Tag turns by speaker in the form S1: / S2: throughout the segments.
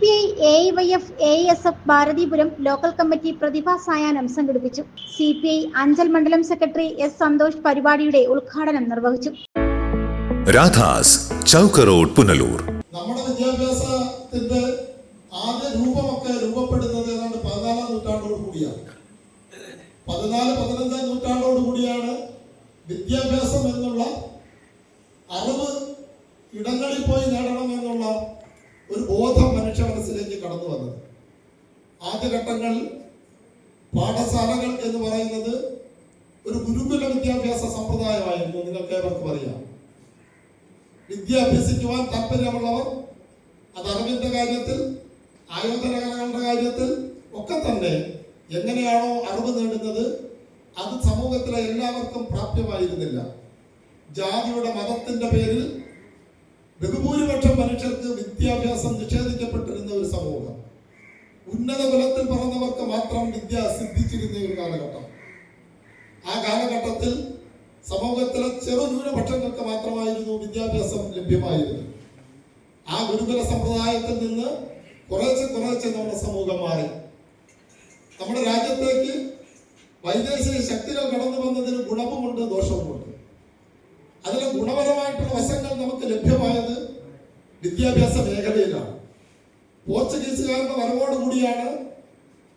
S1: P I A Y F A S F Bharathipuram local committee പ്രതിഭാ സായാഹ്നം സംഘടിപ്പിച്ചു. C P I Anchal മണ്ഡലം secretary S Santhosh പരിപാടിയുടെ ഉദ്ഘാടനം നിർവഹിച്ചു.
S2: രാധാസ് ചൗക്ക് റോഡ് പുനലൂർ.
S3: നമ്മുടെ വിദ്യാഭ്യാസത്തിന്റെ ആദ്യ രൂപമൊക്കെ രൂപപ്പെടുന്നത് ഏതാണ്ട് പതിനാലാം നൂറ്റാണ്ടോട് കൂടിയാണ്. പതിനാല് പതിനഞ്ചാം നൂറ്റാണ്ടോട് കൂടിയാണ് വിദ്യാഭ്യാസം എന്നുള്ള അറിവ് ഇടങ്ങളിൽ പോയി നേടണം എന്നുള്ള ഒരു ബോധം മനുഷ്യ മനസ്സിലേക്ക് കടന്നു വന്നത് ആദ്യഘട്ടങ്ങളിൽ പാഠശാലകൾ എന്ന് പറയുന്നത് ഒരു ഗുരുകുല വിദ്യാഭ്യാസ സമ്പ്രദായമായിരുന്നു. നിങ്ങൾക്ക് ഏവർക്കും അറിയാം. വിദ്യ അഭ്യസിക്കുവാൻ താല്പര്യമുള്ളവർ അത് അറിവിന്റെ കാര്യത്തിൽ ആയോധനകലകളുടെ കാര്യത്തിൽ ഒക്കെ തന്നെ എങ്ങനെയാണോ അറിവ് നേടുന്നത് അത് സമൂഹത്തിലെ എല്ലാവർക്കും പ്രാപ്യമായിരുന്നില്ല. ജാതിയുടെ മതത്തിന്റെ പേരിൽ ബഹുഭൂരിപക്ഷം മനുഷ്യർക്ക് വിദ്യാഭ്യാസം നിഷേധിക്കപ്പെട്ടിരുന്ന ഒരു സമൂഹം ഉന്നത കുലത്തിൽ പറഞ്ഞവർക്ക് മാത്രം വിദ്യ സിദ്ധിച്ചിരുന്ന ഒരു കാലഘട്ടം. ആ കാലഘട്ടത്തിൽ സമൂഹത്തിലെ ചെറു ന്യൂനപക്ഷങ്ങൾക്ക് മാത്രമായിരുന്നു വിദ്യാഭ്യാസം ലഭ്യമായിരുന്നത്. ആ ഗുരുകുല സമ്പ്രദായത്തിൽ നിന്ന് കുറേശ്ശെ കുറേശ്ശെ നമ്മുടെ സമൂഹം മാറി. നമ്മുടെ രാജ്യത്തേക്ക് വൈദേശിക ശക്തികൾ കടന്നു വന്നതിന് ഗുണവുമുണ്ട് ദോഷവുമുണ്ട്. അതിലെ ഗുണപരമായിട്ടുള്ള വശങ്ങൾ നമുക്ക് ലഭ്യമായത് വിദ്യാഭ്യാസ മേഖലയിലാണ്. പോർച്ചുഗീസുകാരുടെ വരവോടുകൂടിയാണ്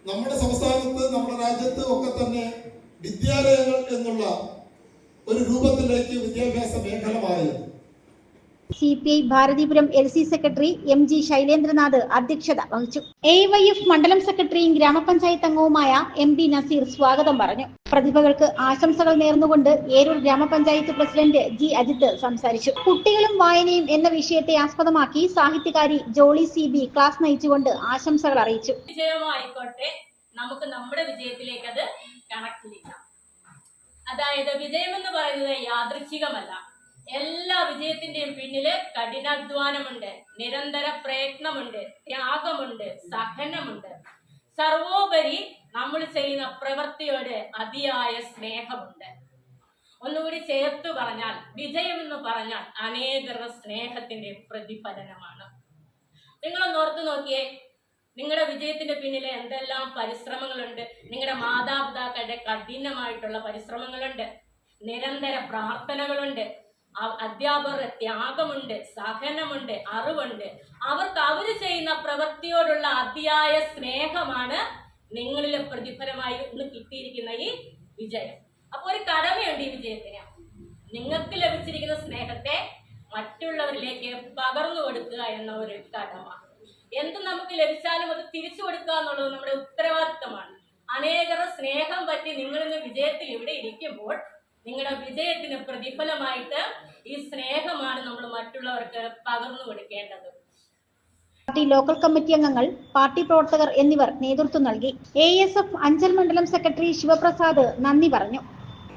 S3: നമ്മുടെ സംസ്ഥാനത്ത് നമ്മുടെ രാജ്യത്ത് ഒക്കെ തന്നെ വിദ്യാലയങ്ങൾ എന്നുള്ള ഒരു രൂപത്തിലേക്ക് വിദ്യാഭ്യാസ മേഖല മാറിയത്.
S1: C P I Bharathipuram L C secretary M G Sailendranath അധ്യക്ഷത വഹിച്ചു. എ വൈ എഫ് മണ്ഡലം സെക്രട്ടറിയും ഗ്രാമപഞ്ചായത്ത് അംഗവുമായ എം പി നസീർ സ്വാഗതം പറഞ്ഞു. പ്രതിഭകൾക്ക് ആശംസകൾ നേർന്നുകൊണ്ട് ഏരൂർ ഗ്രാമപഞ്ചായത്ത് പ്രസിഡന്റ് ജി അജിത് സംസാരിച്ചു. കുട്ടികളും വായനയും എന്ന വിഷയത്തെ ആസ്പദമാക്കി സാഹിത്യകാരി ജോളി സി ബി ക്ലാസ് നയിച്ചുകൊണ്ട് ആശംസകൾ അറിയിച്ചു.
S4: വിജയമായിക്കോട്ടെ. നമുക്ക് നമ്മുടെ വിജയത്തിലേക്ക് അത് ചെയ്യാം അതായത് വിജയം എന്ന് പറയുന്നത് യാദൃച്ഛികമല്ല. എല്ലാ വിജയത്തിന്റെയും പിന്നിൽ കഠിനാധ്വാനമുണ്ട് നിരന്തര പ്രയത്നമുണ്ട് ത്യാഗമുണ്ട് സഹനമുണ്ട്. സർവോപരി നമ്മൾ ചെയ്യുന്ന പ്രവൃത്തിയോട് അതിയായ സ്നേഹമുണ്ട്. ഒന്നുകൂടി ചേർത്ത് പറഞ്ഞാൽ വിജയം എന്ന് പറഞ്ഞാൽ അനേകരുടെ സ്നേഹത്തിന്റെ പ്രതിഫലനമാണ്. നിങ്ങളൊന്ന് ഓർത്ത് നോക്കിയേ നിങ്ങളുടെ വിജയത്തിന്റെ പിന്നിൽ എന്തെല്ലാം പരിശ്രമങ്ങളുണ്ട് നിങ്ങളുടെ മാതാപിതാക്കളുടെ കഠിനമായിട്ടുള്ള പരിശ്രമങ്ങളുണ്ട് നിരന്തര പ്രാർത്ഥനകളുണ്ട് അധ്യാപകരുടെ ത്യാഗമുണ്ട് സഹനമുണ്ട് അറിവുണ്ട്. അവർക്ക് അവർ ചെയ്യുന്ന പ്രവൃത്തിയോടുള്ള അതിയായ സ്നേഹമാണ് നിങ്ങളിലെ പ്രതിഫലമായി ഇന്ന് കിട്ടിയിരിക്കുന്ന ഈ വിജയം. അപ്പൊ ഒരു കടമയുണ്ട് ഈ വിജയത്തിന്. നിങ്ങൾക്ക് ലഭിച്ചിരിക്കുന്ന സ്നേഹത്തെ മറ്റുള്ളവരിലേക്ക് പകർന്നു കൊടുക്കുക എന്ന ഒരു കടമ. എന്ത് നമുക്ക് ലഭിച്ചാലും അത് തിരിച്ചു കൊടുക്കുക എന്നുള്ളത് നമ്മുടെ ഉത്തരവാദിത്തമാണ്. അനേകരുടെ സ്നേഹം പറ്റി നിങ്ങളിന്ന് വിജയത്തിൽ ഇവിടെ ഇരിക്കുമ്പോൾ നിങ്ങളുടെ വിജയത്തിന് പ്രതിഫലമായിട്ട് ഈ സ്നേഹമാണ് നമ്മൾ മറ്റുള്ളവർക്ക് പകർന്നു കൊടുക്കേണ്ടത്.
S1: പാർട്ടി ലോക്കൽ കമ്മിറ്റി അംഗങ്ങൾ പാർട്ടി പ്രവർത്തകർ എന്നിവർ നേതൃത്വം നൽകി. എ എസ് എഫ് അഞ്ചൽ മണ്ഡലം സെക്രട്ടറി ശിവപ്രസാദ് നന്ദി പറഞ്ഞു.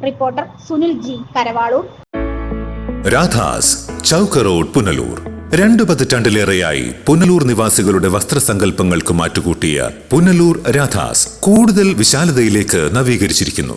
S1: Reporter Sunil G Karavalur.
S2: Radhas Chowka road Punalur. രണ്ടു പതിറ്റാണ്ടിലേറെയായി പുനലൂർ നിവാസികളുടെ വസ്ത്രസങ്കല്പങ്ങൾക്ക് മാറ്റുകൂട്ടിയ പുനലൂർ രാധാസ് കൂടുതൽ വിശാലതയിലേക്ക് നവീകരിച്ചിരിക്കുന്നു.